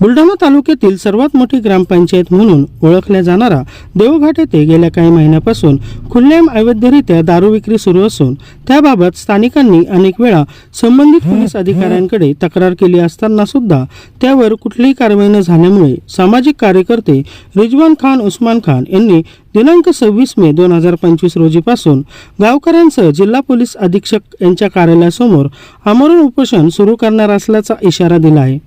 बुलढाणा तालुक्यातील सर्वात मोठी ग्रामपंचायत म्हणून ओळखल्या जाणारा देवघाट येथे गेल्या काही महिन्यापासून खुल्लेआम अवैधरित्या दारू विक्री सुरू असून त्याबाबत स्थानिकांनी अनेक वेळा संबंधित पोलीस अधिकाऱ्यांकडे तक्रार केली असताना सुद्धा त्यावर कुठलीही कारवाई न झाल्यामुळे सामाजिक कार्यकर्ते रिजवान खान उस्मान खान यांनी दिनांक सव्वीस मे दोन हजार पंचवीस रोजीपासून गावकऱ्यांसह जिल्हा पोलीस अधीक्षक यांच्या कार्यालयासमोर आमरण उपोषण सुरू करणार असल्याचा इशारा दिला आहे.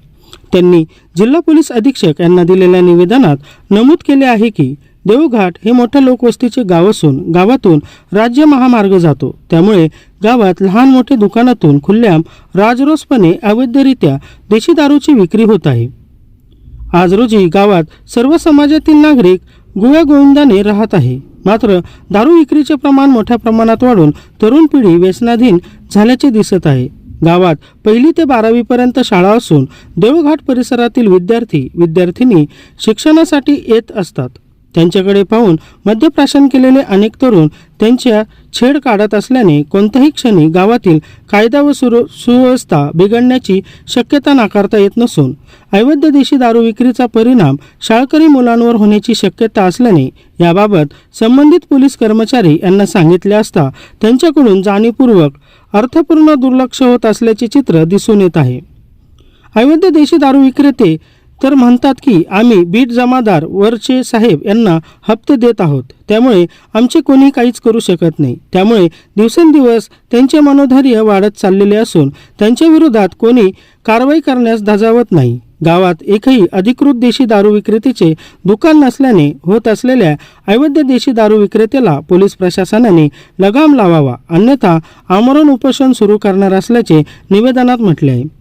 त्यांनी जिल्हा पोलीस अधीक्षक यांना दिलेल्या निवेदनात नमूद केले आहे की देवघाट हे मोठ्या लोकवस्तीचे गाव असून गावातून राज्य महामार्ग जातो. त्यामुळे गावात लहान मोठे दुकानातून खुल्ल्याम राजरोसपणे अवैधरित्या देशी दारूची विक्री होत आहे. आज रोजी गावात सर्व समाजातील नागरिक गुव्या गोविंदाने राहत आहे. मात्र दारू विक्रीचे प्रमाण मोठ्या प्रमाणात वाढून तरुण पिढी व्यसनाधीन झाल्याचे दिसत आहे. गावात पहिली ते बारावी पर्यंत शाळा असून देवघाट परिसरातील विद्यार्थी विद्यार्थिनी शिक्षणासाठी येत असतात. त्यांच्याकडे पाहून मद्यप्राशन केलेले अनेक तरुण त्यांच्या छेड काढत असल्याने कोणत्याही क्षणी गावातील कायदा व सुर सुव्यवस्था बिघडण्याची शक्यता नाकारता येत नसून अवैध देशी दारू विक्रीचा परिणाम शाळकरी मुलांवर होण्याची शक्यता असल्याने याबाबत संबंधित पोलीस कर्मचारी यांना सांगितले असता त्यांच्याकडून जाणीवपूर्वक अर्थपूर्ण दुर्लक्ष होत असल्याचे चित्र दिसून येत आहे. अवैध देशी दारू विक्रेते तर म्हणतात की आम्ही बीट जमादार वरचे साहेब यांना हप्ते देत आहोत. त्यामुळे आमचे कोणी काहीच करू शकत नाही. त्यामुळे दिवसेंदिवस त्यांचे मनोधैर्य वाढत चाललेले असून त्यांच्या विरोधात कोणी कारवाई करण्यास धजावत नाही. गावात एकही अधिकृत देशी दारू विक्रेतेचे दुकान नसल्याने होत असलेल्या अवैध देशी दारू विक्रेत्याला पोलीस प्रशासनाने लगाम लावावा अन्यथा आमरण उपोषण सुरू करणार असल्याचे निवेदनात म्हटले आहे.